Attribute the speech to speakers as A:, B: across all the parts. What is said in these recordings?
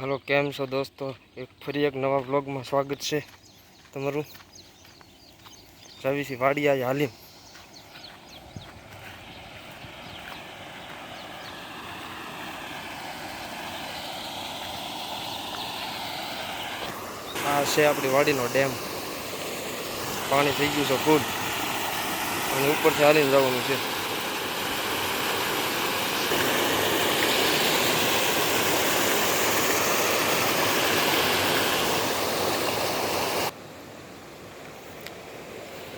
A: હાલો, કેમ છો દોસ્તો? એક ફરી એક નવા બ્લોગમાં સ્વાગત છે તમારું. રવિસી વાડિયા હાલીમ. આ છે આપણી વાડીનો ડેમ. પાણી થઈ ગયું છે ફૂલ. અને ઉપરથી હાલીને જવાનું છે.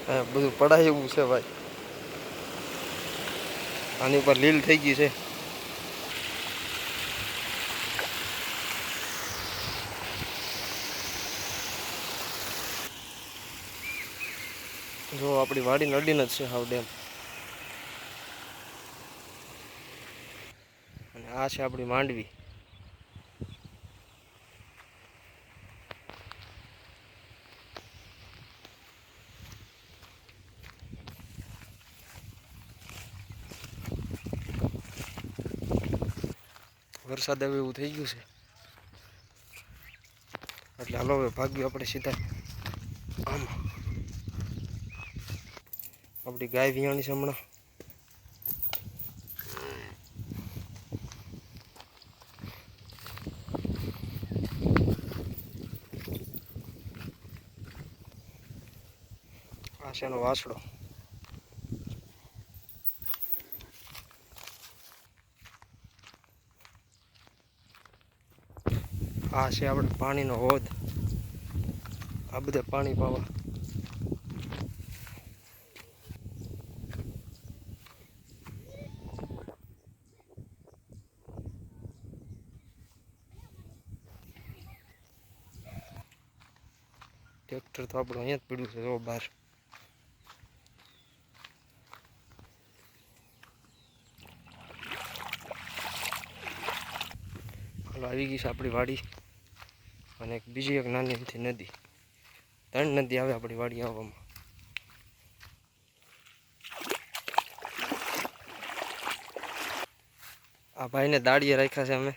A: બધું પડાય એવું છે ભાઈ. આની ઉપર લીલ થઈ ગઈ છે. જો આપણી વાડી નડીને જ છે હાવ ડેમ. અને આ છે આપણી માંડવી. વરસાદ આવે એવું થઈ ગયું છે. એટલે હાલો હવે ભાગ્યું આપણે સીધા આમ. આપણી ગાય વિયાણી છે હમણાં. આશાનો વાસડો આ છે આપણે પાણીનો હોદ આ બધે પાણી પાવા. ટ્રેક્ટર તો આપણું અહીંયા જ પડ્યું છે, જો બહાર. આવી ગઈ છે આપણી વાડી. અને એક બીજી એક નાની એમથી નદી. ત્રણ નદી આવે આપણી વાડી આવવામાં. આ ભાઈને દાડીએ રાખ્યા છે અમે.